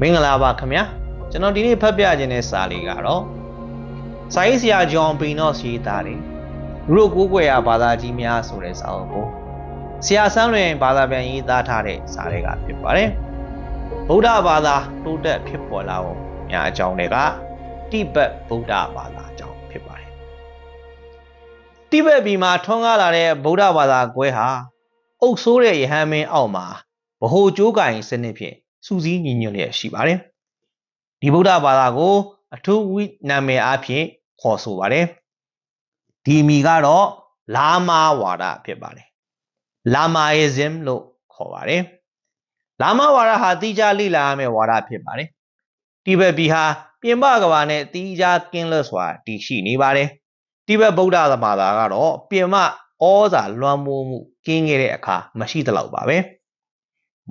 မင်္ဂလာပါခင်ဗျာကျွန်တော်ဒီနေ့ဖတ်ပြခြင်းတဲ့စာလေးကတော့စာရေးဆရာဂျွန်ပီနော့စ်ရေးသားတယ်လူတို့ကိုးကွယ်ရာဘာသာကြီးများဆိုတဲ့စာအုပ်ကိုဆရာဆန်းလွင်ဘာသာပြန်ရေးသားထားတဲ့စာလေးကဖြစ်ပါတယ်ဗုဒ္ဓဘာသာတိုးတက်ဖြစ်ပေါ်လာဖို့များအကြောင်းတွေကတိဘက်ဗုဒ္ဓဘာသာအကြောင်းဖြစ်ပါတယ်တိဘက်ပြည်မှာထွန်းကားလာတဲ့ဗုဒ္ဓဘာသာကွဲဟာအုပ်ဆိုးတဲ့ယဟန်မင်းအောက်မှာဗဟိုကျိုးကင်စနစ်ဖြင့် စူးစီးညီညွတ်လျက်ရှိပါတယ်။ဒီဗုဒ္ဓဘာသာကို အထူးဝိနာမည်အဖြစ်ခေါ်ဆိုပါတယ်။ဒီအမည်ကတော့လာမာဝါဒဖြစ်ပါတယ်။ Lamaism လို့ခေါ်ပါတယ်။လာမာဝါဒဟာတိကျလိလာရမယ့်ဝါဒဖြစ်ပါတယ်။တိဘက်ပြည်ဟာပြင်ပကဘာနဲ့တိကျကင်းလွတ်စွာတည်ရှိနေပါတယ်။တိဘက်ဗုဒ္ဓဘာသာကတော့ပြင်မဩဇာလွှမ်းမိုးမှုကင်းခဲ့တဲ့အခါမရှိသလောက်ပါပဲ။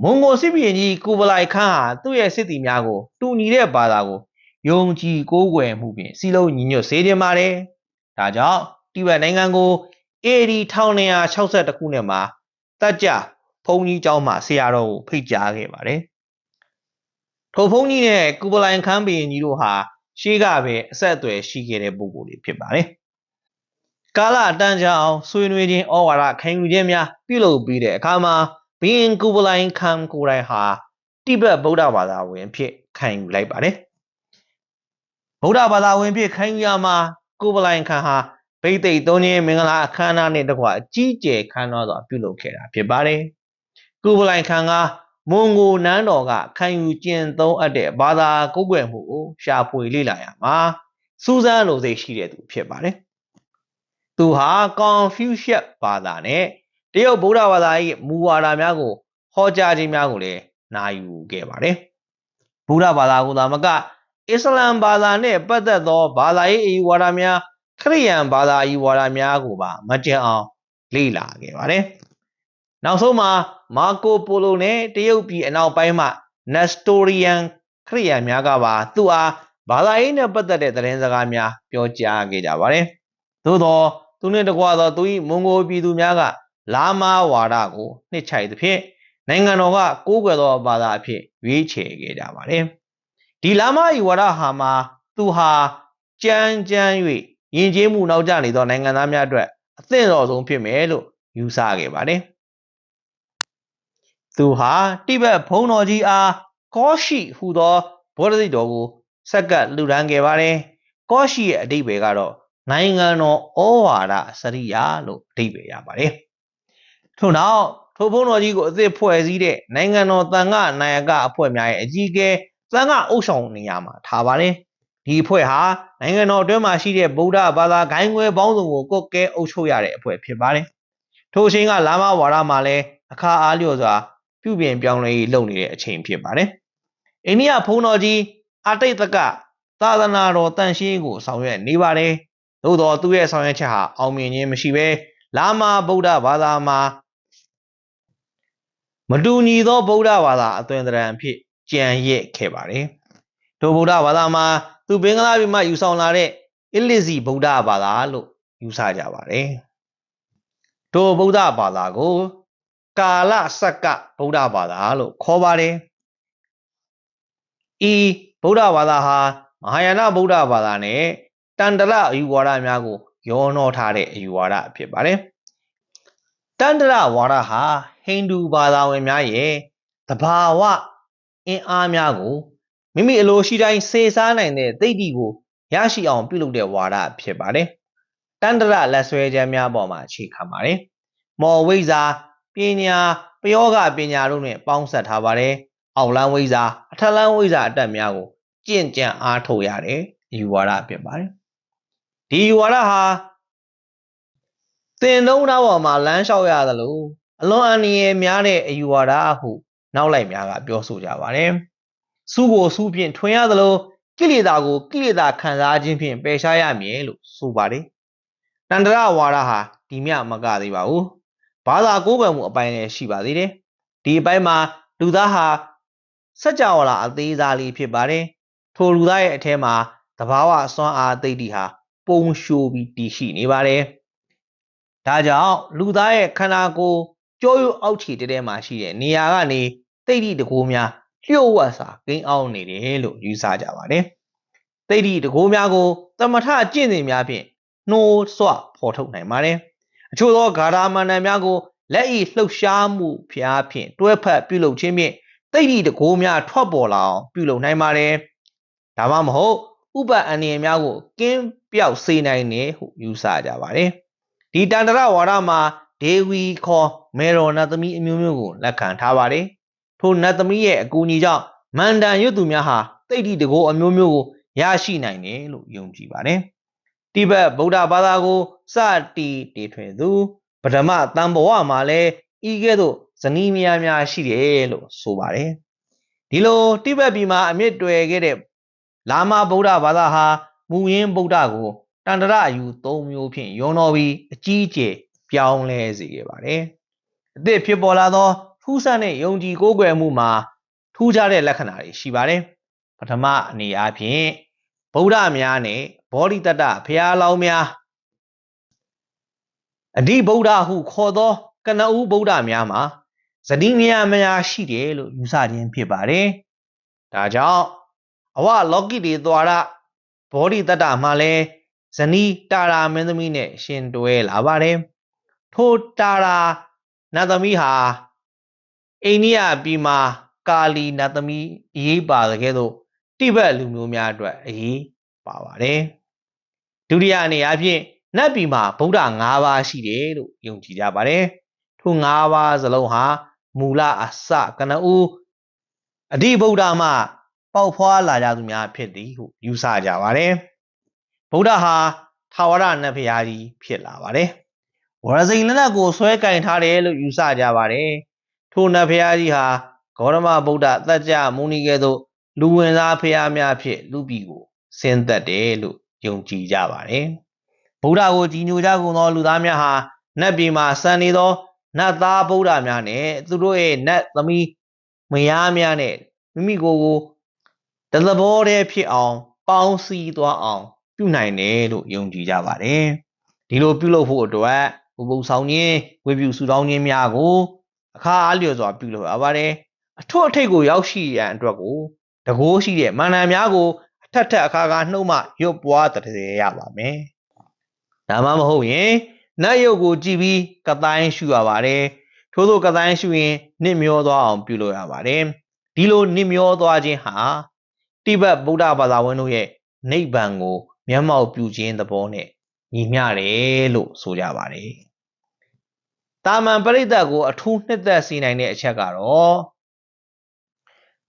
မွန်ဂိုစစ်ဘီရင်ကြီးကိုပလိုက်ခန်းဟာသူ့ရဲ့စစ်သည်များကိုတူညီတဲ့ဘာသာကိုယုံကြည်ကိုးကွယ်မှုဖြင့်စီလုံးညီညွတ်စေခြင်းပါတယ်။ဒါကြောင့်တိဘက်နိုင်ငံကို AD 1262ခုနှစ်မှာတက်ကြဘုန်းကြီးကျောင်းမှာဆရာတော်ကိုဖိတ်ကြားခဲ့ပါတယ်။ထိုဘုန်းကြီးနဲ့ကူပလိုင်ခန်းဘီရင်ကြီးတို့ဟာရှေးကပဲအဆက်အသွယ်ရှိခဲ့တဲ့ပုဂ္ဂိုလ်တွေဖြစ်ပါတယ်။ကာလအတန်းကြာအောင်ဆွေးနွေးခြင်းဩဝါဒခံယူခြင်းများပြုလုပ်ပြီးတဲ့အခါမှာ ဘီရင်ကူပလိုင်ခံကိုယ်တိုင်ဟာတိဘက်ဗုဒ္ဓဘာသာဝင်ဖြစ်ခံယူလိုက်ပါတယ်ဗုဒ္ဓဘာသာဝင်ဖြစ်ခံယူရမှာကူပလိုင်ခံဟာဗိသိက်သုံးခြင်းမင်္ဂလာအခမ်းအနားနဲ့တကွအကြီးကျယ်ခမ်းနားစွာပြုလုပ်ခဲ့တာဖြစ်ပါတယ်ကူပလိုင်ခံကမွန်ဂိုနန်းတော်ကခံယူကျင့်သုံးအပ်တဲ့ဘာသာကိုးကွယ်မှုကိုရှာဖွေလေ့လာရမှာစူးစမ်းလိုစိတ်ရှိတဲ့သူဖြစ်ပါတယ်သူဟာ Confucius ဘာသာနဲ့ တရုတ်ဗုဒ္ဓဘာသာ၏မူဝါဒများကိုဟောကြားခြင်းများကိုလည်းနာယူခဲ့ပါတယ်။ဗုဒ္ဓဘာသာကိုသာမကအစ္စလမ်ဘာသာနှင့်ပတ်သက်သောဘာသာရေးအယူဝါဒများခရိယန်ဘာသာအယူဝါဒများကိုပါမကျင်အောင်လေ့လာခဲ့ပါတယ်။နောက်ဆုံးမှာမာကိုပိုလိုနဲ့တရုတ်ပြည်အနောက်ပိုင်းမှာနက်စတိုရီယန်ခရိယန်များကပါသူ့အားဘာသာရေးနဲ့ပတ်သက်တဲ့သတင်းစကားများပြောကြားခဲ့ကြပါတယ်။သို့သောသူနှင့်တကွသောသူ၏မွန်ဂိုပြည်သူများက လာမဝါဒကိုနှစ်ချိုက်သဖြင့်နိုင်ငံတော်ကကိုးကွယ်သောဘာသာအဖြစ်ရွေးချယ်ခဲ့ကြပါတယ်။ဒီလာမဤဝါဒဟာမှာသူဟာကြမ်းကြမ်း၍ယဉ်ကျေးမှုနောက်ကျနေသောနိုင်ငံသားများအတွက်အသင့်တော်ဆုံးဖြစ်မယ်လို့ယူဆခဲ့ပါတယ်။သူဟာတိဘက်ဘုံတော်ကြီးအားကောရှိဟူသောဘောဓိတော်ကိုဆက်ကပ်လှူဒန်းခဲ့ပါတယ်။ကောရှိရဲ့အဓိပ္ပာယ်ကတော့နိုင်ငံတော်ဩဝါဒစရိယာလို့အဓိပ္ပာယ်ရပါတယ်။ ထို့နောက်ထိုဘုန်းတော်ကြီးကိုအသစ်ဖွဲ့စည်းတဲ့နိုင်ငံတော်တန်ခနာယကအဖွဲ့များရဲ့အကြီးအကဲတန်ခအုပ်ဆောင်နေရာမှာထားပါတယ်ဒီအဖွဲ့ဟာနိုင်ငံတော်အတွင်းမှာရှိတဲ့ဗုဒ္ဓဘာသာဂိုင်းခွဲပေါင်းစုံကိုကုတ်ကဲအုပ်ချုပ်ရတဲ့အဖွဲ့ဖြစ်ပါတယ်ထိုအချိန်ကလာမဝါဒမှာလည်းအခါအားလျော်စွာပြုပြင်ပြောင်းလဲရေးလုပ်နေတဲ့အချိန်ဖြစ်ပါတယ်အိန္ဒိယဘုန်းတော်ကြီးအတိတ်တကသာသနာတော်တန်ရှင်းကိုဆောင်ရွက်နေပါတယ်သို့တော်သူရဲ့ဆောင်ရွက်ချက်ဟာအောင်မြင်ခြင်းမရှိဘဲလာမဗုဒ္ဓဘာသာမှာ မတူညီသောဗုဒ္ဓဘာသာအသွင်သဏ္ဍာန်ဖြစ်ကြံရစ်ခဲ့ပါတယ်။ထိုဗုဒ္ဓဘာသာမှာသူဘင်္ဂလားပြည်မှာယူဆောင်လာတဲ့အလစ်စီဗုဒ္ဓဘာသာလို့ယူဆကြပါတယ်။ထိုဗုဒ္ဓဘာသာကို ကာလစက္ကဗုဒ္ဓဘာသာလို့ခေါ်ပါတယ်။ဤဗုဒ္ဓဘာသာဟာမဟာယာနဗုဒ္ဓဘာသာနဲ့တန်တရအယူဝါဒများကို ရောနှောထားတဲ့အယူဝါဒဖြစ်ပါတယ်။တန်တရဝါဒဟာ ဟိန္ဒူဘာသာဝင်များရဲ့တဘာဝအင်အားများကိုမိမိအလိုရှိတိုင်းစေစားနိုင်တဲ့သိတိကိုရရှိအောင်ပြုလုပ်တဲ့ဝါဒဖြစ်ပါတယ်။တန္တရလက်ဆွဲခြင်းများပေါ်မှာအခြေခံပါတယ်။မော်ဝိဇာပညာပယောဂပညာတို့နဲ့ပေါင်းစပ်ထားပါတယ်။အောက်လန်းဝိဇာအထက်လန်းဝိဇာအတက်များကိုကျင့်ကြံအားထုတ်ရတဲ့အယူဝါဒဖြစ်ပါတယ်။ဒီယူဝါဒဟာသင်သုံးသားပေါ်မှာလမ်းလျှောက်ရသလို အလွန်အန္တရာယ်များတဲ့အယူဝါဒဟုနောက်လိုက်များကပြောဆိုကြပါတယ်။စုကိုစုဖြင့်ထွင်ရသလိုကိလေသာကိုကိလေသာခံစားခြင်းဖြင့်ပယ်ရှားရမည်လို့ဆိုပါတယ်။တန္တရဝါဒဟာဒီမြမကသေးပါဘူး။ဘာသာကိုးကွယ်မှုအပိုင်းလည်းရှိပါသေးတယ်။ဒီအပိုင်းမှာလူသားဟာစัจ java လာအသေးစားလေးဖြစ်ပါတယ်။ထိုလူသားရဲ့အထဲမှာသဘာဝစွမ်းအားသိတိဟာပုံရှိုးပြီးတည်ရှိနေပါတယ်။ဒါကြောင့်လူသားရဲ့ခန္ဓာကိုယ် ကြောရုပ်အောက်ခြေတဲတဲမှာရှိတဲ့နေရာကနေတိတ်တိတကိုးများလျှို့ဝှက်စွာကိန်းအောင်နေတယ်လို့ယူဆကြပါတယ်။သိတိတကိုးများကိုသမထကျင့်စဉ်များဖြင့်နှိုးဆွဖော်ထုတ်နိုင်ပါတယ်။အချို့သောဂါရမန္တန်များကိုလက်ဤလှုပ်ရှားမှုဖျားဖြင့်တွဲဖက်ပြုလုပ်ခြင်းဖြင့်သိတိတကိုးများထွက်ပေါ်လာအောင်ပြုလုပ်နိုင်ပါတယ်။ဒါမှမဟုတ်ဥပအန္တရာယ်များကိုကင်းပြောက်စေနိုင်တယ်ဟုယူဆကြပါတယ်။ဒီတန္တရဝါဒမှာ ဒေဝီခေါ်မေရောနတ်သမီးအမျိုးမျိုးကိုလက်ခံထားပါတယ်။ထိုနတ်သမီးရဲ့အကူအညီကြောင့်မန္တန်ရွတ်သူများဟာတိတ်တိတကိုအမျိုးမျိုးကိုရရှိနိုင်တယ်လို့ယုံကြည်ပါတယ်။တိဘက်ဗုဒ္ဓဘာသာကိုစတီတည်ထွင်သူပထမတန်ဘဝမှာလည်းဤကဲ့သို့ဇနီးများများရှိတယ်လို့ဆိုပါတယ်။ဒီလိုတိဘက်ပြည်မှာအမြင့်တွယ်ခဲ့တဲ့လာမဗုဒ္ဓဘာသာဟာမူရင်းဗုဒ္ဓကိုတန္တရအယူ၃မျိုးဖြင့်ယုံတော်ပြီးအကြီးအကျယ် ပြောင်းလဲစေခဲ့ပါတယ်။အသစ်ဖြစ်ပေါ်လာသောထူးဆန်းတဲ့ယုံကြည်ကိုးကွယ်မှုမှာထူးခြားတဲ့လက္ခဏာတွေရှိပါတယ်။ပထမအနေအားဖြင့်ဗုဒ္ဓများနဲ့ဘောဓိတတ္တဘုရားလောင်းများအဓိဗုဒ္ဓဟုခေါ်သောကနဦးဗုဒ္ဓများမှာဇတိမြာများရှိတယ်လို့ယူဆခြင်းဖြစ်ပါတယ်။ဒါကြောင့်အဝလောကိတေသွာရဘောဓိတတ္တမှာလည်းဇနီးတာရာမင်းသမီးနဲ့ရှင်တွဲလာပါတယ်။ ထိုတာရာနတ်သမီးဟာအိန္ဒိယပြည်မှာကာလီနတ်သမီးအရေးပါတဲ့ကဲ့သို့တိဘက်လူမျိုးများအတွက်အရေးပါပါတယ်။ဒုတိယအနေအဖြင့်နတ်ပြည်မှာဗုဒ္ဓ၅ပါးရှိတယ်လို့ယုံကြည်ကြပါတယ်။ထို၅ပါးစလုံးဟာမူလအစကနဦးအဓိဗုဒ္ဓမှပေါက်ဖွာလာကြသူများဖြစ်သည်ဟုယူဆကြပါတယ်။ဗုဒ္ဓဟာထာဝရနတ်ဖရာကြီးဖြစ်လာပါတယ်။ ဝရဇိန်လက်နက်ကိုဆွဲကင်ထားတယ်လို့ယူဆကြပါတယ်။ထိုနတ်ဖရာကြီးဟာဂေါရမဗုဒ္ဓတัจကြမုနီကဲ့သို့လူဝင်စားဖရာများဖြစ်လူပြည်ကိုဆင်းသက်တယ်လို့ယုံကြည်ကြပါတယ်။ဗုဒ္ဓကိုကြီးညိုကြကုန်သောလူသားများဟာနတ်ပြည်မှာစံနေသောနတ်သားဗုဒ္ဓများနဲ့သူတို့ရဲ့နတ်သမီးမယားများနဲ့မိမိကိုယ်ကိုတသဘောတည်းဖြစ်အောင် ပေါင်းစည်းသွားအောင် ပြုနိုင်တယ်လို့ယုံကြည်ကြပါတယ်။ဒီလိုပြုလုပ်ဖို့အတွက် ဘုဘုံဆောင်ခြင်းဝေပြုစုတောင်းခြင်းများကိုအခါအားလျော်စွာပြုလုပ်ရပါတယ်။အထွတ်အထိပ်ကိုရောက်ရှိရန်အတွက်ကိုတကိုးရှိတဲ့မန္တန်များကိုအထက်ထက်အခါကနှုတ်မှရွတ်ပွားတည်းရပါမယ်။ဒါမှမဟုတ်ရင်နတ်ရုပ်ကိုကြည့်ပြီးကတိုင်းရှုရပါတယ်။ထို့သောကတိုင်းရှုရင်နှင့်မျောသွားအောင်ပြုလုပ်ရပါတယ်။ဒီလိုနှင့်မျောသွားခြင်းဟာတိဘက်ဗုဒ္ဓဘာသာဝင်တို့ရဲ့နိဗ္ဗာန်ကိုမျက်မှောက်ပြုခြင်းသဘောနဲ့ညီမျှတယ်လို့ဆိုကြပါတယ်။ တာမန်ပရိသတ်ကိုအထူးနှစ်သက်စေနိုင်တဲ့အချက်ကတော့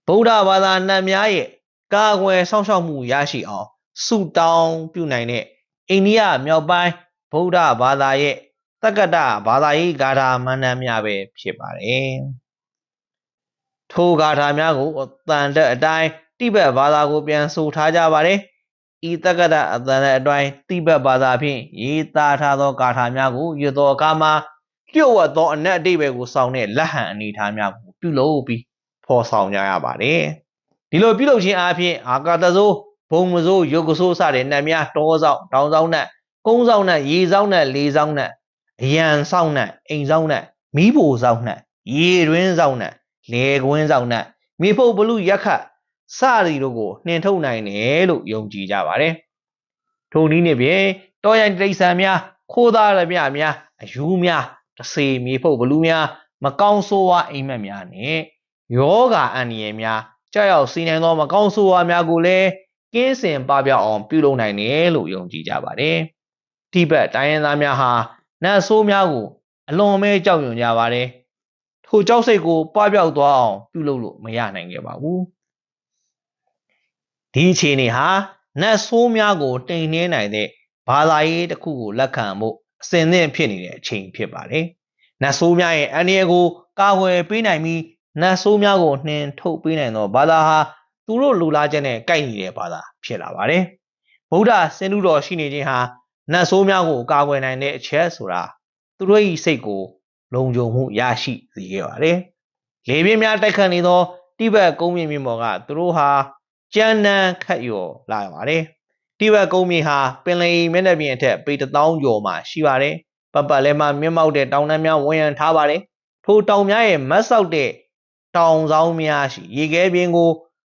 ဗုဒ္ဓဘာသာနတ်များရဲ့ကာကွယ်စောင့်ရှောက်မှုရရှိအောင်ဆုတောင်းပြုနိုင်တဲ့အိန္ဒိယမြောက်ပိုင်းဗုဒ္ဓဘာသာရဲ့တက္ကတဘာသာရေးဂါထာမန္တန်များပဲဖြစ်ပါတယ်။ထိုဂါထာများကိုတန်တဲ့အတိုင်းတိဘက်ဘာသာကိုပြန်ဆိုထားကြပါတယ်။ဤတက္ကတအတန်တဲ့အတိုင်းတိဘက်ဘာသာဖြင့်ရေးသားထားသောဂါထာများကိုရွတ်သောအခါမှာ လျှို့ဝှက်သောအနက်အတိဘယ်ကိုစောင့်တဲ့လက်ဟန်အနေအထားများကိုပြုလုပ်ပြီးဖော်ဆောင်ကြရပါတယ်။ဒီလိုပြုလုပ်ခြင်းအပြင်အာကာတဇိုးဘုံမဇိုးယုတ်ကဆိုးစတဲ့နတ်များတောဆောင်တောင်ဆောင်နတ်ကုန်းဆောင်နတ်ရေဆောင်နတ်လေဆောင်နတ်အယံဆောင်နတ်အိမ်ဆောင်နတ်မီးဖိုဆောင်နတ်ရေတွင်းဆောင်နတ်လေကွင်းဆောင်နတ်မြေဖုတ်ဘလူရက်ခတ်စရီတို့ကိုနှင်ထုတ်နိုင်တယ်လို့ယုံကြည်ကြပါတယ်။ထိုနည်းနဲ့ဖြင့်တောရိုင်းတိရစ္ဆာန်များခိုးသားရမြများအယူများ တစေမြေဖုတ်ဘလူများမကောင်းဆိုးဝါအိမ်မက်များနဲ့ယောဂအန္တရာယ်များကြောက်ရောက်စီနိုင်သောမကောင်းဆိုးဝါများကိုလည်းကင်းစင်ပပျောက်အောင်ပြုလုပ်နိုင်တယ်လို့ယုံကြည်ကြပါတယ်။တိဘက်တိုင်းရင်းသားများဟာနတ်ဆိုးများကိုအလွန်မဲကြောက်ရွံ့ကြပါတယ်။ထိုကြောက်စိတ်ကိုပပျောက်သွားအောင်ပြုလုပ်လို့မရနိုင်ခဲ့ပါဘူး။ဒီအခြေအနေဟာနတ်ဆိုးများကိုတိမ်နှင်းနိုင်တဲ့ဘာသာရေးတစ်ခုကိုလက်ခံဖို့ အစဉ်သင့်ဖြစ်နေတဲ့အချိန်ဖြစ်ပါတယ်။နတ်ဆိုးများရဲ့အန္တရာယ်ကိုကာကွယ်ပေးနိုင်ပြီးနတ်ဆိုးများကိုနှင်ထုတ်ပေးနိုင်သောဘာသာဟာသူတို့လူလားချက်နဲ့ကိုက်ညီတဲ့ဘာသာဖြစ်လာပါတယ်။ဗုဒ္ဓစင်လူတော်ရှိနေခြင်းဟာနတ်ဆိုးများကိုကာကွယ်နိုင်တဲ့အချက်ဆိုတာသူတို့၏စိတ်ကို လုံခြုံမှုရရှိစေခဲ့ပါတယ်။လေပြင်းများတိုက်ခတ်နေသောတိဘက်ကုန်းမြင့်မြင့်ပေါ်ကသူတို့ဟာကြမ်းတမ်းခတ်ရော်လာပါတယ်။ တိဘက်ကုန်းမြင့်ဟာပင်လယ်မျက်နှာပြင်အထက်ပေ1000ကျော်မှရှိပါတယ်။ပတ်ပတ်လဲမှမြင့်မောက်တဲ့တောင်တန်းများဝန်းရံထားပါတယ်။ထိုတောင်များရဲ့မတ်ဆောက်တဲ့တောင်ဆောင်များရှိရေခဲပြင်းကို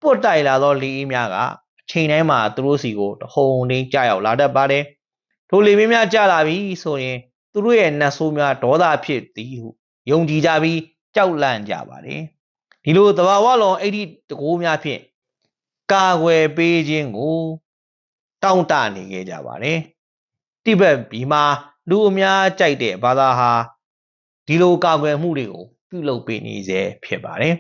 ပွတ်တိုက်လာသောလေအေးများကအချိန်တိုင်းမှာသူတို့စီကိုတဟုန်တင်းကြောက်ရောက်လာတတ်ပါတယ်ထိုလေပြင်းများကြာလာပြီဆိုရင်သူတို့ရဲ့နတ်ဆိုးများဒေါသဖြစ်သည်ဟုယုံကြည်ကြပြီးကြောက်လန့်ကြပါတယ်ဒီလိုတဘာဝလောအဲ့ဒီတကိုးများဖြင့်ကာကွယ်ပေးခြင်းကို တောင့်တနေခဲ့ကြပါတယ်တိဘက်ပြည်မှာလူအများကြိုက်တဲ့ဘာသာဟာဒီလိုကာကွယ်မှုတွေကိုပြုလုပ်ပေးနေစေဖြစ်ပါတယ်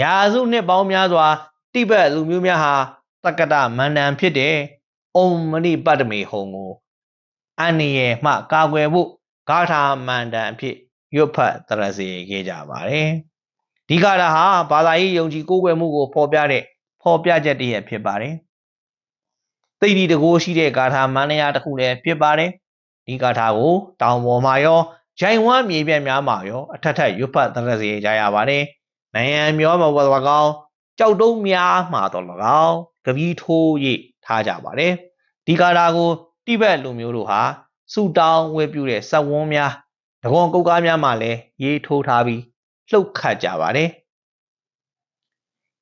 ရာစုနှစ်ပေါင်းများစွာတိဘက်လူမျိုးများဟာတက္ကတမန္တန်ဖြစ်တဲ့အုံမဏိပတ္တမေဟုံကိုအန္နယေမှကာကွယ်ဖို့ဂါထာမန္တန်အဖြစ်ရွတ်ဖတ်တရစေခဲ့ကြပါတယ်ဒီဂါထာဟာဘာသာရေးယုံကြည်ကိုးကွယ်မှုကိုဖော်ပြတဲ့ဖော်ပြချက်တည်းဖြစ်ပါတယ် သိတိတကိုးရှိတဲ့ဂါထာမန္တရာတစ်ခုလည်းဖြစ်ပါတယ်ဒီဂါထာကိုတောင်ပေါ်မှာရောဂျိုင်ဝမ်မြေပြန့်များမှာရောအထက်ထက်ရွတ်ဖတ်တရစေကြရပါတယ်နိုင်ငံမျောမှာဘော၎င်းကြောက်တုံးများမှာတော့၎င်းကပီးထိုးရိထားကြပါတယ်ဒီကာတာကိုတိဘက်လူမျိုးတို့ဟာစူတောင်းဝဲပြူတဲ့စက်ဝန်းများတကွန်ကုတ်ကားများမှာလည်းရေးထိုးထားပြီးလှုပ်ခတ်ကြပါတယ်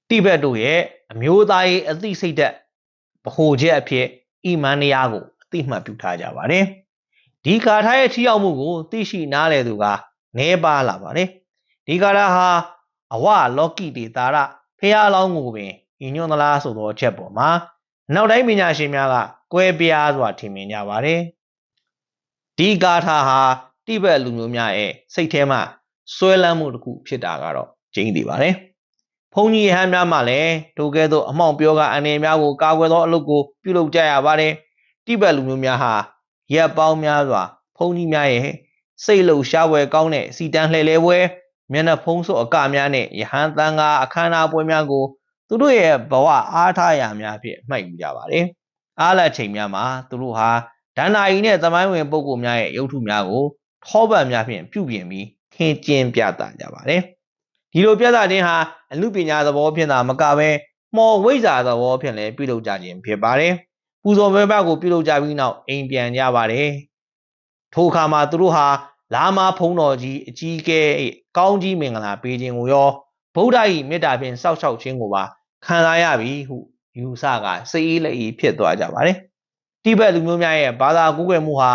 တိဘက်တို့ရဲ့အမျိုးသားရေးအသိစိတ်သက် ဗဟိုချက်အဖြစ်အီမန်နီယာကိုအသိမှတ်ပြုထားကြပါတယ်ဒီကာထာရဲ့ထိရောက်မှုကိုသိရှိနားလည်သူကနေပါလာပါတယ်ဒီကာထာဟာအဝလောကီတေတာရဖះလောင်းကိုပင်ညီညွတ်သလားဆိုသောအချက်ပေါ်မှာနောက်တိုင်းပညာရှင်များကကွဲပြားစွာထင်မြင်ကြပါတယ်ဒီကာထာဟာတိဘက်လူမျိုးများရဲ့စိတ်ထဲမှာဆွဲလန်းမှုတစ်ခုဖြစ်တာကတော့ကျင်းနေပါတယ် ဘုန်းကြီးဟန်းများမှလည်းထိုကဲ့သို့အမောင်ပြောကအအနေများကိုကာကွယ်သောအလုပ်ကိုပြုလုပ်ကြရပါတယ်တိဘက်လူမျိုးများဟာရက်ပေါင်းများစွာဘုန်းကြီးများရဲ့စိတ်လှုပ်ရှားပွဲကောင်းတဲ့စီတန်းလှည့်လဲပွဲမျက်နှာဖုံးစောအကများနဲ့ယဟန်တန်ကအခမ်းအနားပွဲများကိုသူတို့ရဲ့ဘဝအားထားရာများဖြင့်မှတ်ယူကြပါတယ်။အားလက်ချိန်များမှာသူတို့ဟာဒန္နာယီနဲ့သမိုင်းဝင်ပုဂ္ဂိုလ်များရဲ့ရုပ်ထုများကိုထောပတ်များဖြင့်ပြုပြင်ပြီးခင်းကျင်းပြသကြပါတယ်။ ဒီလိုပြသခြင်းဟာအမှုပညာသဘောဖြင့်သာမကဘဲမော်ဝိဇ္ဇာသဘောဖြင့်လည်းပြုလုပ်ကြခြင်းဖြစ်ပါတယ်။ပူဇော်ပွဲဘကိုပြုလုပ်ကြပြီးနောက်အိမ်ပြန်ကြပါတယ်။ထိုအခါမှာသူတို့ဟာလာမဖုံးတော်ကြီးအကြီးကဲကောင်းကြီးမင်္ဂလာပေးခြင်းကိုရောဗုဒ္ဓ၏မေတ္တာဖြင့်စောက်ရှောက်ခြင်းကိုပါခံစားရပြီဟုယူဆကစိတ်အေးလက်အေးဖြစ်သွားကြပါတယ်။တိဘက်လူမျိုးများရဲ့ဘာသာကူးကွယ်မှုဟာ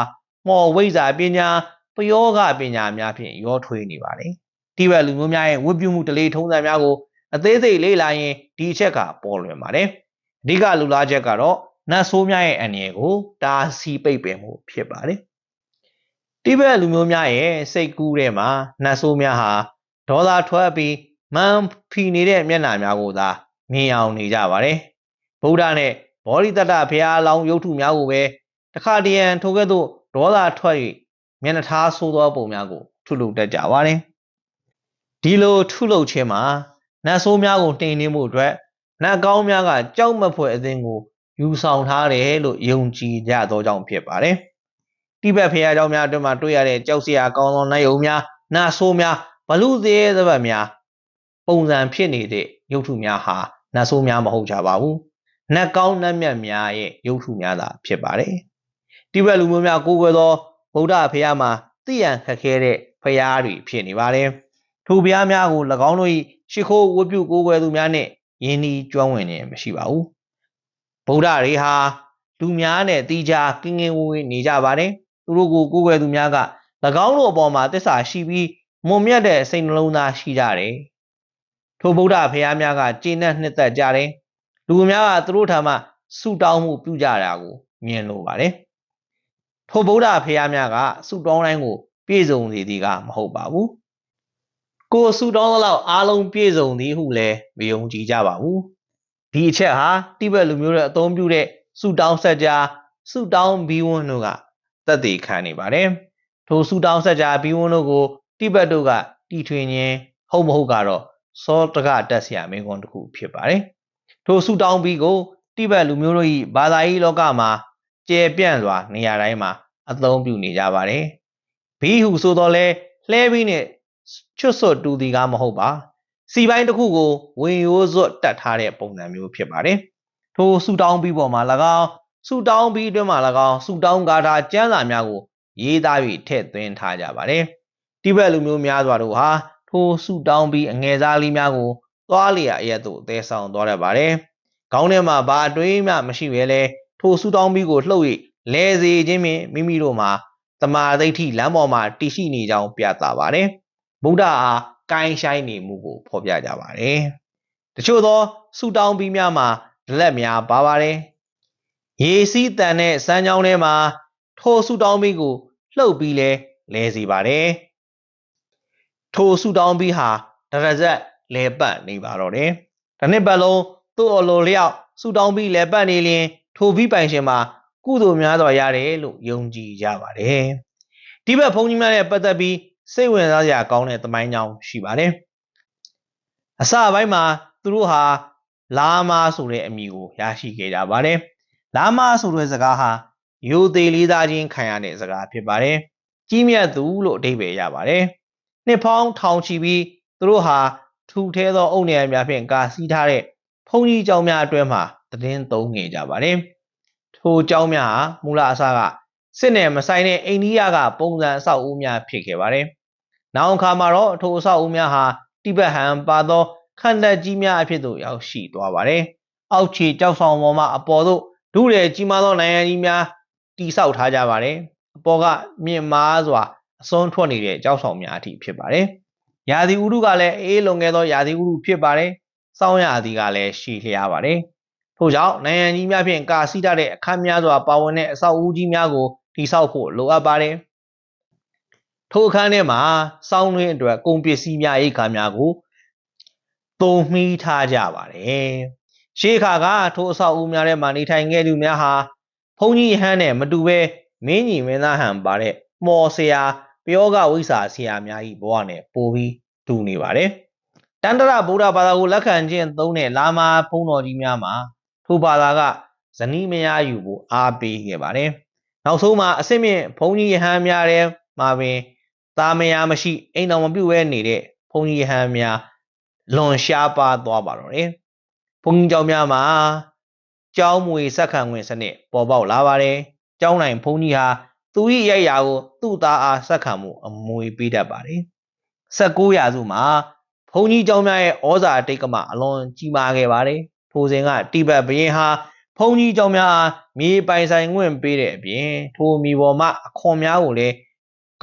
မော်ဝိဇ္ဇာပညာပယောဂပညာများဖြင့်ရောထွေးနေပါတယ်။ တိဘက်လူမျိုးများရဲ့ဝတ်ပြုမှုတလေထုံးစံများကိုအသေးစိတ်လေ့လာရင်ဒီအချက်ကပေါ်လွင်ပါတယ်။အဓိကလူလားချက်ကတော့နတ်ဆိုးများရဲ့အနေကိုတားဆီးပိတ်ပင်မှုဖြစ်ပါတယ်။တိဘက်လူမျိုးများရဲ့စိတ်ကူးထဲမှာနတ်ဆိုးများဟာဒေါသထွက်ပြီးမန်ဖီနေတဲ့မျက်နှာများကိုသာမြင်အောင်နေကြပါတယ်ဗုဒ္ဓနဲ့ဘောဓိတတဘုရားလောင်းရုပ်ထုများကိုပဲတခါတရံထိုကဲ့သို့ဒေါသထွက်၍မျက်နှာထားဆိုးသောပုံများကိုထုလုပ်တတ်ကြပါတယ် ဒီလိုထုလုပ်ခြင်းမှာနတ်ဆိုးများကိုနှိမ်နှင်းမှုအတွက်နတ်ကောင်းများကကြောက်မဖွယ်အသင်းကိုယူဆောင်ထားတယ်လို့ယုံကြည်ကြသောကြောင့်ဖြစ်ပါတယ်တိဘက်ဖရာเจ้าများအတွင်းမှာတွေ့ရတဲ့ကြောက်စရာကောင်းသောနတ်ယုံများနတ်ဆိုးများဘလူသေးသဘက်များပုံစံဖြစ်နေတဲ့ရုပ်ထုများဟာနတ်ဆိုးများမဟုတ်ကြပါဘူးနတ်ကောင်းနတ်မြတ်များရဲ့ရုပ်ထုများသာဖြစ်ပါတယ်တိဘက်လူမျိုးများကိုးကွယ်သောဗုဒ္ဓဖရာမှာသိရန်ခက်ခဲတဲ့ဖရာတွေဖြစ်နေပါတယ် ထိုဖရာများကို၎င်းတို့၏ရှ िख ိုးဝတ်ပြုကိုးကွယ်သူများနဲ့ယင်းဒီကျွမ်းဝင်နေမရှိပါဘူးဗုဒ္ဓတွေဟာလူများနဲ့တီးခြားကင်းကင်းဝေးဝေးနေကြပါတယ်သူတို့ကိုကိုးကွယ်သူများက၎င်းတို့အပေါ်မှာတစ္ဆာရှိပြီးမွန်မြတ်တဲ့စိတ်နှလုံးသားရှိကြတယ်ထိုဗုဒ္ဓဖရာများကကျေနပ်နှစ်သက်ကြတယ်လူများကသူတို့ထံမှဆုတောင်းမှုပြုကြတာကိုမြင်လို့ပါတယ်ထိုဗုဒ္ဓဖရာများကဆုတောင်းတိုင်းကိုပြည့်စုံနေသည်ကမဟုတ်ပါဘူး ကိုဆုတောင်းသလောက်အားလုံးပြည့်စုံသည်ဟုလည်းမယုံကြည်ကြပါဘူးဒီအချက်ဟာတိဘက်လူမျိုးတွေအသုံးပြုတဲ့ဆုတောင်းဆက်ကြားဆုတောင်းဘီဝွန်းတို့ကသက်သေခံနေပါတယ်ထိုဆုတောင်းဆက်ကြားဘီဝွန်းတို့ကိုတိဘက်တို့ကတီထွင်ခြင်းဟုတ်မဟုတ်ကတော့စောတကတက်ဆရာမင်းကွန်းတစ်ခုဖြစ်ပါတယ်။ထိုဆူတောင်းပြီးကိုတိဘက်လူမျိုးတို့၏ဘာသာရေးလောကမှာကျယ်ပြန့်စွာနေရာတိုင်းမှာအသုံးပြုနေကြပါတယ်။ဘီဟုဆိုတော့လဲလှဲပြီးနဲ့ ချွတ်ဆွတ်တူဒီကားမဟုတ်ပါ။စီပိုင်းတစ်ခုကိုဝင်ရိုးစွတ်တက်ထားတဲ့ပုံစံမျိုးဖြစ်ပါတယ်။ထိုဆူတောင်းပြီးပေါ်မှာ၎င်းဆူတောင်းပြီးအတွင်းမှာ၎င်းဆူတောင်းကားထားကျမ်းစာများကိုရေးသားပြီးထည့်သွင်းထားကြပါတယ်။တိဘက်လူမျိုးများစွာတို့ဟာထိုဆူတောင်းပြီးအငယ်စားလေးများကိုသွားလျာအရက်သို့တဲဆောင်သွားရပါတယ်။ခေါင်းထဲမှာဘာအတွေးမှမရှိဘဲလဲထိုဆူတောင်းပြီးကိုလှုပ်၍လဲစေခြင်းဖြင့်မိမိတို့မှာတမာဒိဋ္ဌိလမ်းပေါ်မှာတည်ရှိနေကြောင်းပြသပါတယ်။ ဗုဒ္ဓအားကိုင်းဆိုင်နေမှုကိုဖော်ပြကြပါတယ်။တချို့သောဆူတောင်းပြီးများမှာလက်များပါပါတယ်။ရေစီးတန်တဲ့စမ်းကြောင်းထဲမှာထိုဆူတောင်းပြီးကိုလှုပ်ပြီးလဲလဲစီပါတယ်ထိုဆူတောင်းပြီးဟာတရဇက်လဲပတ်နေပါတော့တယ်။တစ်နှစ်ပတ်လုံးသူ့အလိုလျောက်ဆူတောင်းပြီးလဲပတ်နေလျင်ထိုပြီးပိုင်ရှင်မှာကုသိုလ်များစွာရတယ်လို့ယုံကြည်ကြပါတယ်။ဒီဘက်ဘုန်းကြီးများနဲ့ပတ်သက်ပြီး စိတ်ဝင်စားစရာကောင်းတဲ့သမိုင်းကြောင်းရှိပါတယ်။အစပိုင်းမှာသူတို့ဟာလာမာဆိုတဲ့အမည်ကိုရရှိခဲ့ကြပါတယ်။လာမာဆိုတဲ့စကားဟာယိုသေးလေးသားချင်းခံရတဲ့စကားဖြစ်ပါတယ်။ကြီးမြတ်သူလို့အဓိပ္ပာယ်ရပါတယ်။နှစ်ပေါင်းထောင်ချီပြီးသူတို့ဟာထူထဲသောအုပ်နေရာများဖြင့်ကာစီးထားတဲ့ဘုံကြီးကျောင်းများအတွင်းမှာတည်င်းသုံးငယ်ကြပါတယ်။ထိုကျောင်းများဟာမူလအစကစစ်နယ်မဆိုင်တဲ့အိန္ဒိယကပုံစံအဆောက်အဦများဖြစ်ခဲ့ပါတယ်။ နောက်အခါမှာတော့ထိုအဆောက်အဦများဟာတိဘက်ဟန်ပါသောခန္ဓာကြီးများအဖြစ်သို့ရောက်ရှိသွားပါတယ်။အောက်ခြေကြောက်ဆောင်ပေါ်မှအပေါ်သို့ဒုရဲကြီးမားသောနိုင်ငံကြီးများတိဆောက်ထားကြပါတယ်။အပေါ်ကမြင့်မားစွာအစွန်းထွက်နေတဲ့ကြောက်ဆောင်များအထိဖြစ်ပါတယ်။ရာသီဥတုကလည်းအေးလွန်ခဲ့သောရာသီဥတုဖြစ်ပါတယ်။စောင်းရာသီကလည်းရှည်လျားပါတယ်။ထို့ကြောင့်နိုင်ငံကြီးများဖြင့်ကာစီးထားတဲ့အခမ်းများစွာပါဝင်တဲ့အဆောက်အဦကြီးများကိုတိဆောက်ဖို့လိုအပ်ပါတယ်။ ထိုအခန်းထဲမှာစောင်းတွင်းအတွက်ကုန်ပစ္စည်းများအိတ်ခါများကိုသုံးမိထားကြပါတယ်။ရှေးခါကထိုအဆောက်အဦများထဲမှာနေထိုင်ခဲ့သူများဟာဘုန်းကြီးဟန်းနဲ့မတူဘဲမင်းကြီးမင်းသားဟန်ပါတဲ့မော်ဆရာပယောဂဝိစာဆရာများဤဘဝနဲ့ပိုပြီးတူနေပါတယ်။တန္တရဗုဒ္ဓဘာသာကိုလက်ခံခြင်းသုံးတဲ့လာမာဘုန်းတော်ကြီးများမှာထိုဘာသာကဇနီးမယားယူဖို့အားပေးခဲ့ပါတယ်။နောက်ဆုံးမှာအစစ်မြင့်ဘုန်းကြီးဟန်းများထဲမှာပင် သားမယားမရှိအိမ်တော်မပြုတ်ဝဲနေတဲ့ဘုန်းကြီးဟန်းများလွန်ရှားပါသွားပါတော့တယ်။ဘုန်းကြီးကျောင်းများမှာကျောင်းမွေစက္ကန့်ဝင်စနစ်ပေါ်ပေါက်လာပါတယ်။ကျောင်းနိုင်ဘုန်းကြီးဟာသူ၏ရိုက်ရာကိုသူ့သားအားစက္ကန့်မှုအမွေပေးတတ်ပါတယ်။16ရာစုမှာဘုန်းကြီးကျောင်းများရဲ့ဩဇာတိတ်ကမအလွန်ကြီးမားခဲ့ပါတယ်။ထိုစဉ်ကတိဘက်ဘရင်ဟာဘုန်းကြီးကျောင်းများမြေပိုင်ဆိုင်ခွင့်ပေးတဲ့အပြင်ထိုမြေပေါ်မှာအခွန်များကိုလည်း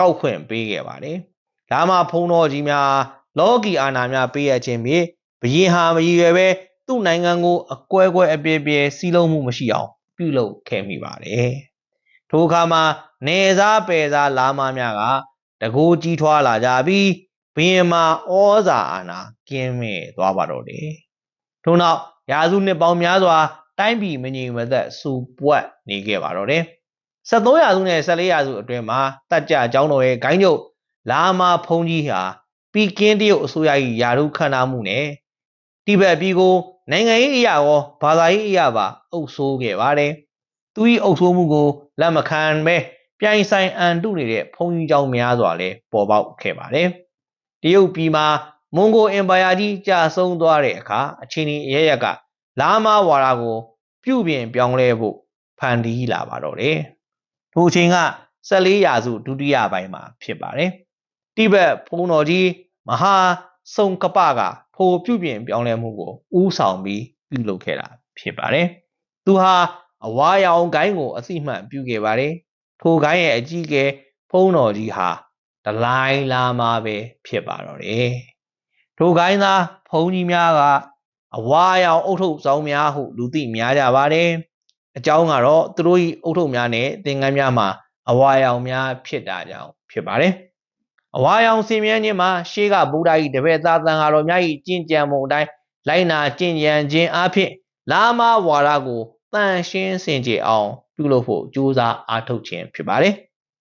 ကောက်ခွင့်ပေးခဲ့ပါတယ်။ဒါမှဘုန်းတော်ကြီးများလောကီအာဏာများပေးရခြင်းဖြင့်ဘရင်ဟာမရည်ရွယ်ပဲသူ့နိုင်ငံကိုအကွဲကွဲအပြဲပြဲစီးလုံးမှုမရှိအောင်ပြုလုပ်ခဲ့မိပါတယ်။ထိုအခါမှာနေစားပယ်စားလာမများကတကူကြီးထွားလာကြပြီးဘရင်မှာဩဇာအာဏာကင်းမဲ့သွားပါတော့တယ်။ထို့နောက်ရာစုနှစ်ပေါင်းများစွာတိုင်းပြည်မငြိမ်မသက်စူပွက်နေခဲ့ပါတော့တယ်။ 13ရာစုနဲ့14ရာစုအတွင်းမှာတတ်ကြအကြောင်းတော်ရဲ့ဂိုင်းချုပ်လာမာဖုန်ကြီးဟာပီကင်းတရုတ်အစိုးရ၏ယာရုခန္ဓာမှုနဲ့တိဘက်ပြည်ကိုနိုင်ငံရေးအရာရောဘာသာရေးအရာပါအုပ်ဆိုးခဲ့ပါတယ်။သူ၏အုပ်ဆိုးမှုကိုလက်မခံပဲပြိုင်ဆိုင်အန်တုနေတဲ့ဘုံကြီးကျောင်းများစွာလည်းပေါ်ပေါက်ခဲ့ပါတယ်။တရုတ်ပြည်မှာမွန်ဂိုအင်ပါယာကြီးကြာဆုံးသွားတဲ့အခါအချင်းချင်းအရရက်ကလာမဝါရာကို ပြုပြင်ပြောင်းလဲဖို့ဖန်တီးလာပါတော့တယ်။ ထိုအချိန်က14ရာစုဒုတိယပိုင်းမှာဖြစ်ပါတယ်။တိဘက်ဘုံတော်ကြီးမဟာစုံကပကဖိုပြုပြင်ပြောင်းလဲမှုကိုဥဆောင်ပြီးပြုလုပ်ခဲ့တာဖြစ်ပါတယ်။သူဟာအဝါရောင်ဂိုင်းကိုအသိမှတ်ပြုခဲ့ပါတယ်။ထိုဂိုင်းရဲ့အကြီးကဲဖုံးတော်ကြီးဟာဒလိုင်းလာမှာပဲဖြစ်ပါတော့တယ်။ထိုဂိုင်းသားဖုံးကြီးများကအဝါရောင်အုတ်ထုတ်ဆောင်များဟုလူသိများကြပါတယ်။ အကြောင်းကတော့သူတို့၏အုတ်ထုတ်များနဲ့သင်္ကန်းများမှာအဝါရောင်များဖြစ်တာကြောင့်ဖြစ်ပါတယ်။အဝါရောင်စင်မြန်းခြင်းမှာရှေးကဗုဒ္ဓ၏တပည့်သားသံဃာတော်များ၏ကျင့်ကြံမှုအတိုင်းလိုက်နာကျင့်ကြံခြင်းအဖြစ်လာမဝါဒကိုတန်ရှင်းစင်ကြယ်အောင်ပြုလုပ်ဖို့ကြိုးစားအားထုတ်ခြင်းဖြစ်ပါတယ်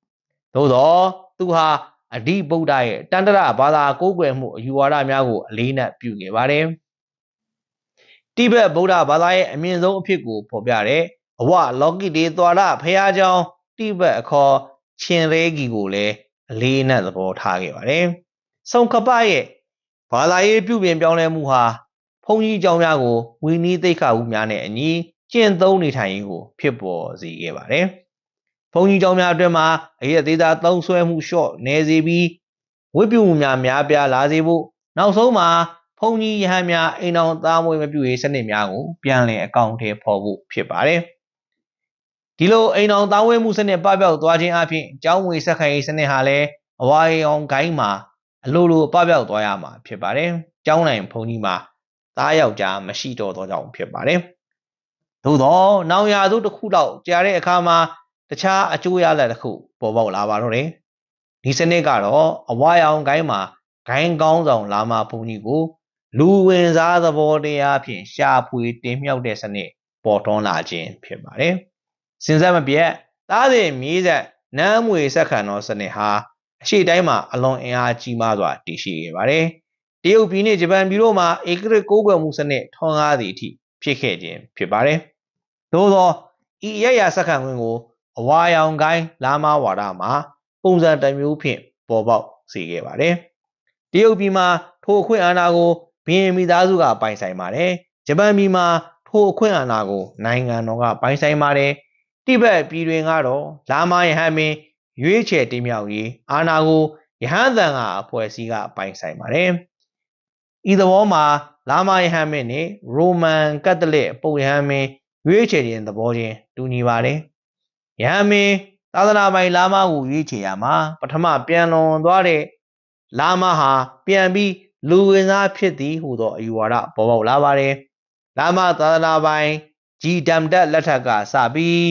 ။သို့သောသူဟာအဓိဗုဒ္ဓရဲ့တန်တရဘာသာကိုးကွယ်မှုအယူဝါဒများကိုအလေးနက်ပြုခဲ့ပါတယ်။တိဘက်ဗုဒ္ဓဘာသာရဲ့အမြင့်ဆုံးအဖြစ်ကိုဖော်ပြတဲ့ အဝလောကိတေသွာရဖရာကြောင့်တိဘက်အခေါ်ချင်းရဲဂီကိုလည်းအလေးနက်သဘောထားခဲ့ပါတယ်။ဆုံကပရဲ့ဘာသာရေးပြုပြင်ပြောင်းလဲမှုဟာဘုန်းကြီးကျောင်းများကိုဝီနီးသိက္ခာဥများနဲ့အညီကျင့်သုံးနေထိုင်ရေးကိုဖြစ်ပေါ်စေခဲ့ပါတယ်။ဘုန်းကြီးကျောင်းများအတွင်းမှာအရက်သေးသားသုံးဆွဲမှုလျှော့နေစေပြီးဝိပုမှုများများပြားလာစေဖို့နောက်ဆုံးမှာဘုံကြီးယဟန်များအိမ်တော်သားမွေးမပြုရေးစနစ်များကိုပြန်လည်အကောင့်ထဲပေါ်ဖို့ဖြစ်ပါတယ် ဒီလိုအိမ်တော်သားဝဲမှုစနစ်ပပျောက်သွားခြင်းအပြင်အကြောင်းငွေဆက်ခံရေးစနစ်ဟာလည်းအဝါရီအောင်ဂိုင်းမှာအလိုလိုပပျောက်သွားရမှာဖြစ်ပါတယ်။ကျောင်းနိုင်ဘုံကြီးမှာသားယောက်ျားမရှိတော့သောကြောင့်ဖြစ်ပါတယ်။သို့သောနောင်ရာစုတစ်ခုတော့ကြာတဲ့အခါမှာတခြားအကျိုးရလဒ်တစ်ခုပေါ်ပေါက်လာပါတော့တယ်။ဒီစနစ်ကတော့အဝါရောင်ဂိုင်းမှာဂိုင်းကောင်းဆောင်လာမဘုံကြီးကိုလူဝင်စားသဘောတရားဖြင့်ရှာဖွေတင်မြှောက်တဲ့စနစ်ပေါ်ထွန်းလာခြင်းဖြစ်ပါတယ်။ စဉ်ဆက်မပြတ်သားစဉ်မြေးဆက်နမ်းမွေဆက်ခံသောစနစ်ဟာအရှိတိုင်းမှာအလွန်အင်အားကြီးမားစွာတည်ရှိခဲ့ပါတယ်။တရုတ်ပြည်နဲ့ဂျပန်ပြည်တို့မှာဧကရစ်ကိုးကွယ်မှုစနစ်ထွန်းကားသည့်အထိဖြစ်ခဲ့ခြင်းဖြစ်ပါတယ်။သို့သောဤရရဆက်ခံခွင့်ကိုအဝါရောင်ကိုင်းလာမဝါဒမှာပုံစံတစ်မျိုးဖြင့်ပေါ်ပေါက်စေခဲ့ပါတယ်။တရုတ်ပြည်မှာထိုအခွင့်အာဏာကိုဘီရင်မိသားစုကပိုင်ဆိုင်ပါတယ်။ဂျပန်ပြည်မှာထိုအခွင့်အာဏာကိုနိုင်ငံတော်ကပိုင်ဆိုင်ပါတယ်။ တိဘက်ပြည်တွင်ကတော့လာမယဟန်မင်းရွေးချယ်တင်မြှောက်ရေးအာဏာကိုယဟန်သံဃာအဖွဲ့အစည်းကပိုင်ဆိုင်ပါတယ်။ဤသဘောမှာလာမယဟန်မင်းနဲ့ရိုမန်ကက်သလစ်ပုပ်ယဟန်မင်းရွေးချယ်ခြင်းသဘောချင်းတူညီပါတယ်။ယဟန်မင်းသာသနာပိုင်လာမကိုရွေးချယ်ရမှာပထမပြန်လွန်သွားတဲ့လာမဟာပြန်ပြီးလူဝင်စားဖြစ်သည်ဟူသောအယူဝါဒပေါ်ပေါက်လာပါတယ်။လာမသာသနာပိုင်ဂျီဒမ်တက်လက်ထက်ကစပြီး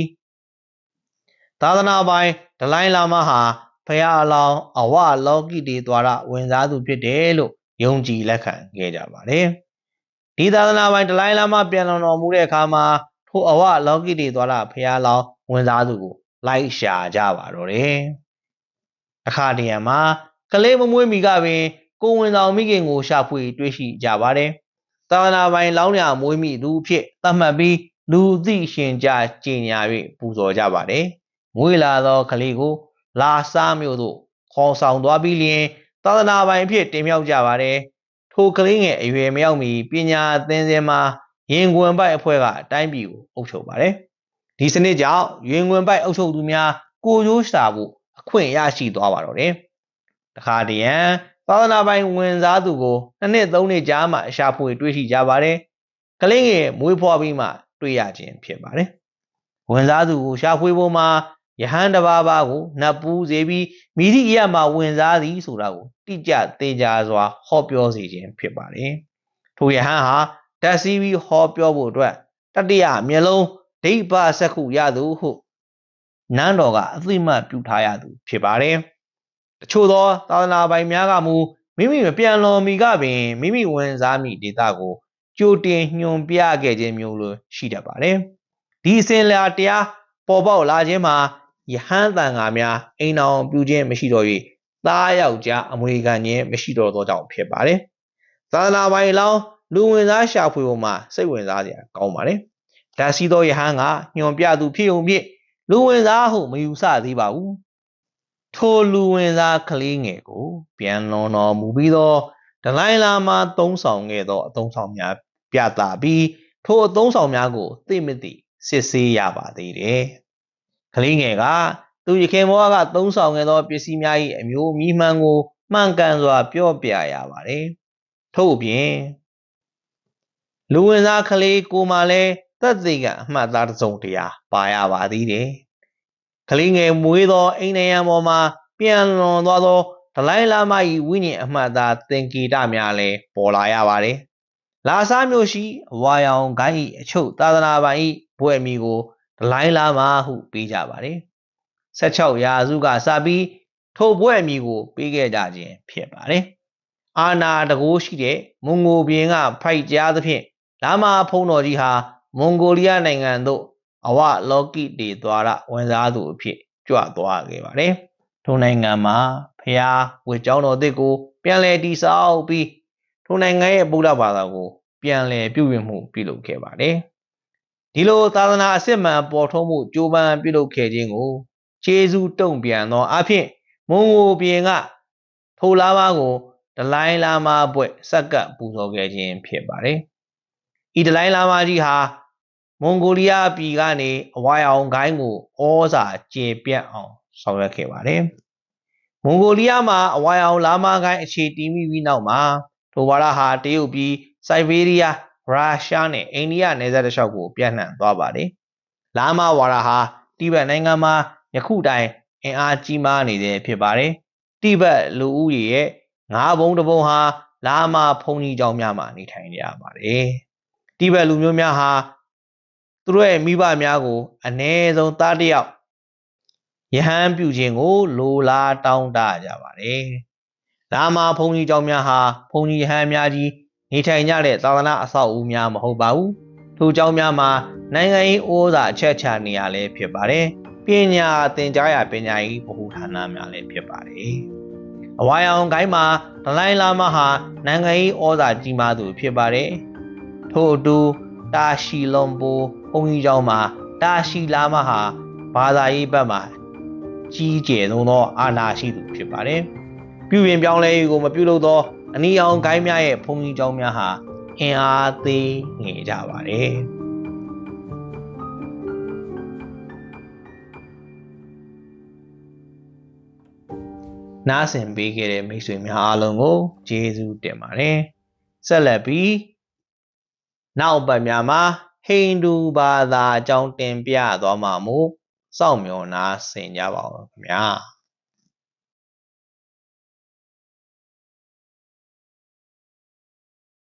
သာသနာပိုင်ဒလိုင်းလာမဟာဖရာအလောင်းအဝလောကိတေသွားရဝင်စားသူဖြစ်တယ်လို့ယုံကြည်လက်ခံခဲ့ကြပါတယ်။ဒီသာသနာပိုင်ဒလိုင်းလာမပြန်လွန်တော်မူတဲ့အခါမှာထိုအဝလောကိတေသွားရဖရာလောင်းဝင်စားသူကိုလိုက်ရှာကြပါတော့တယ်။အခါတရံမှာကလေးမမွေးမီကပင်ကိုဝင်ဆောင်မိခင်ကိုရှာဖွေတွေ့ရှိကြပါတယ်။သာသနာပိုင်လောင်းရမွေးမိသူဖြစ်သတ်မှတ်ပြီးလူသိရှင်ကြားကျင်ညာ၍ပူဇော်ကြပါတယ်။ မွေးလာသောကလေးကို လာစားမျိုးတို့ခေါ်ဆောင်သွားပြီးလျင်သာသနာပိုင်ဖြစ်တင်မြှောက်ကြပါတယ်ထိုကလေးငယ်အရွယ်မရောက်မီပညာသင်စဉ်မှာရင်ခွင်ပိုက်အဖွဲ့ကအတိုင်းပြည်ကိုအုပ်ချုပ်ပါတယ်ဒီစနစ်ကြောင့်ရင်ခွင်ပိုက်အုပ်ချုပ်သူများကိုရိုးရှာဖို့အခွင့်ရရှိသွားပါတော့တယ်တခါတည်းရန်သာသနာပိုင်ဝင်စားသူကိုနှစ်နှစ်သုံးနှစ်ကြာမှရှာဖွေတွေ့ရှိကြပါတယ်ကလေးငယ်မွေးဖွားပြီးမှတွေ့ရခြင်းဖြစ်ပါတယ်ဝင်စားသူကိုရှာဖွေဖို့မှာ ယဟန်တပါးပါးကိုနတ်ပူးစေပြီးမိသည့်အရမှာဝင်စားသည်ဆိုတာကိုတိကျသေးကြစွာ ဟောပြောစေခြင်းဖြစ်ပါတယ်။ထိုယဟန်ဟာဓာတ်စီးပြီးဟောပြောဖို့အတွက်တတိယမျက်လုံးဒိဗ္ဗစက္ခုရသူဟုနန်းတော်ကအသိမှတ်ပြုထားရသူဖြစ်ပါတယ်။တချို့သောသာသနာပိုင်များကမူမိမိမပြန်လွန်မီကပင်မိမိဝင်စားမိဒေတာကိုကြိုတင်ညွှန်ပြခဲ့ခြင်းမျိုးလိုရှိတတ်ပါတယ်။ဒီအစဉ်လာတရားပေါ်ပေါက်လာခြင်းမှာ ယဟန်တန်ဃာများအိမ်တော်ပြုခြင်းမရှိတော့၍သားယောက်ျားအမွေခံခြင်းမရှိတော့သောကြောင့်ဖြစ်ပါတယ်။သာသနာပိုင်လောင်းလူဝင်စားရှာဖွေပုံမှာစိတ်ဝင်စားစရာကောင်းပါတယ်။ဒါစီသောယဟန်ကညွန်ပြသူဖြစ်ုံဖြင့်လူဝင်စားဟုမယူဆသေးပါဘူး။ထိုလူဝင်စားကလေးငယ်ကိုပြန်လွန်တော်မူပြီးသောဒလိုင်းလာမှာသုံးဆောင်ခဲ့သောအသုံးဆောင်များပြသပြီးထိုအသုံးဆောင်များကိုသိမသိစစ်ဆေးရပါသေးတယ်။ ကလေးငယ်ကသူရခင်ဘဝကသုံးဆောင်ခဲ့သောပစ္စည်းများ၏အမျိုးအမည်မှန်ကိုမှန်ကန်စွာ ပြောပြရပါတယ်။ထို့ပြင်လူဝင်စားကလေးကိုမှလည်းသက်သေကအမှတ်သားတစ်စုံတရာပါရပါသေးတယ်။ကလေးငယ်မွေးသောအိမ်နယံပေါ်မှာပြန်လွန်သွားသောဒလိုင်းလာမ၏ဝိညာဉ်အမှတ်သားသင်္ကေတများလည်းပေါ်လာရပါတယ်။လာစားမျိုးရှိအဝါရောင်ဂိုင်း၏အချုပ်သာသနာပိုင်၏ဘွဲ့မီကိုဒ လိုင်းလာမဟုပေးကြပါတယ်။16ရာစုကစပြီးထိုဘွဲ့အမည်ကိုပေးခဲ့ကြခြင်းဖြစ်ပါတယ်။အာနာတကိုးရှိတဲ့မွန်ဂိုဘီယင်ကဖိုက်ကြားသဖြင့်လာမဖုံးတော်ကြီးဟာမွန်ဂိုလီးယားနိုင်ငံသို့အဝလောကိတေသွားရဝန်စားသူအဖြစ်ကြွသွားခဲ့ပါတယ်။ထိုနိုင်ငံမှာဖျားဝေကျောင်းတော်တစ်ကိုပြန်လည်တည်ဆောက်ပြီးထိုနိုင်ငံရဲ့ဗုဒ္ဓဘာသာကိုပြန်လည်ပြုပြင်မှုပြုလုပ်ခဲ့ပါတယ်။ ဒီလိုသာသနာအစစ်မှန်ပေါ်ထွန်းမှုကြိုးပမ်းပြုလုပ်ခဲ့ခြင်းကိုခြေစူးတုံ့ပြန်သောအဖြစ်မွန်ဂိုပြင်ကထိုလာပါကိုဒလိုင်းလာမဘွဲ့စက္ကပ်ပူဇော်ခဲ့ခြင်းဖြစ်ပါတယ်။ဤဒလိုင်းလာမကြီးဟာမွန်ဂိုလီးယားပြည်ကနေအဝါရောင်ဂိုင်းကိုဩဇာကျေပြန့်အောင်ဆောင်ရွက်ခဲ့ပါတယ်မွန်ဂိုလီးယားမှာအဝိုင်အောင်လာမကိုင်းအခြေတည်မိပြီးနောက်မှာထိုဝါဒဟာတရုတ်ပြည်စိုက်ဘေးရီးယား ရုရှားနဲ့အိန္ဒိယနယ်စပ်တစ်လျှောက်ကိုပြန့်နှံ့သွားပါတယ်။လာမဝါဒဟာတိဘက်နိုင်ငံမှာယခုတိုင်အင်အားကြီးမားနေတဲ့ဖြစ်ပါတယ်။တိဘက်လူဦးရေရဲ့ငါးဘုံတစ်ဘုံဟာလာမဖုန်ကြီးကျောင်းများမှာနေထိုင်ကြရပါတယ်။တိဘက်လူမျိုးများဟာသူတို့ရဲ့မိဘများကိုအ ਨੇ ဆုံးသားတစ်ယောက်ယဟန်ပြုခြင်းကိုလိုလားတောင်းတကြပါတယ်။လာမဘုံကြီးကျောင်းများဟာဘုံကြီးယဟန်များကြီး နေထိုင်ကြတဲ့သာသနာအဆောက်အဦများမဟုတ်ပါဘူး။ထိုကျောင်းများမှာနိုင်ငံရေးဩဇာအချက်ချနေရလဲဖြစ်ပါတယ်။ပညာသင်ကြားရာပညာရေးဗဟုဌာနများလည်းဖြစ်ပါတယ်။အဝိုင်အောင်ကိုင်းမှာဒလိုင်းလာမဟာနိုင်ငံရေးဩဇာကြီးမားသူဖြစ်ပါတယ်။ထို့အတူတာရှီလွန်ပိုဘုံကြီးကျောင်းမှာတာရှီလာမဟာဘာသာရေးဘက်မှာကြီးကျယ်ဆုံးသောအာဏာရှိသူဖြစ်ပါတယ်။ပြုပြင်ပြောင်းလဲရေးကိုမပြုလုပ်သော အနီအောင်ဂိုင်းများရဲ့ဘုံကြီးကျောင်းများဟာအင်အားသေးငယ်ကြပါတယ်။နားဆင်ပေးခဲ့တဲ့မိတ်ဆွေများအားလုံးကိုကျေးဇူးတင်ပါတယ်။ဆက်လက်ပြီးနောက်ပတ်များမှာဟိန္ဒူဘာသာအကြောင်းတင်ပြသွားမှာမို့စောင့်မျှော်နားဆင်ကြပါဦးခင်ဗျာ။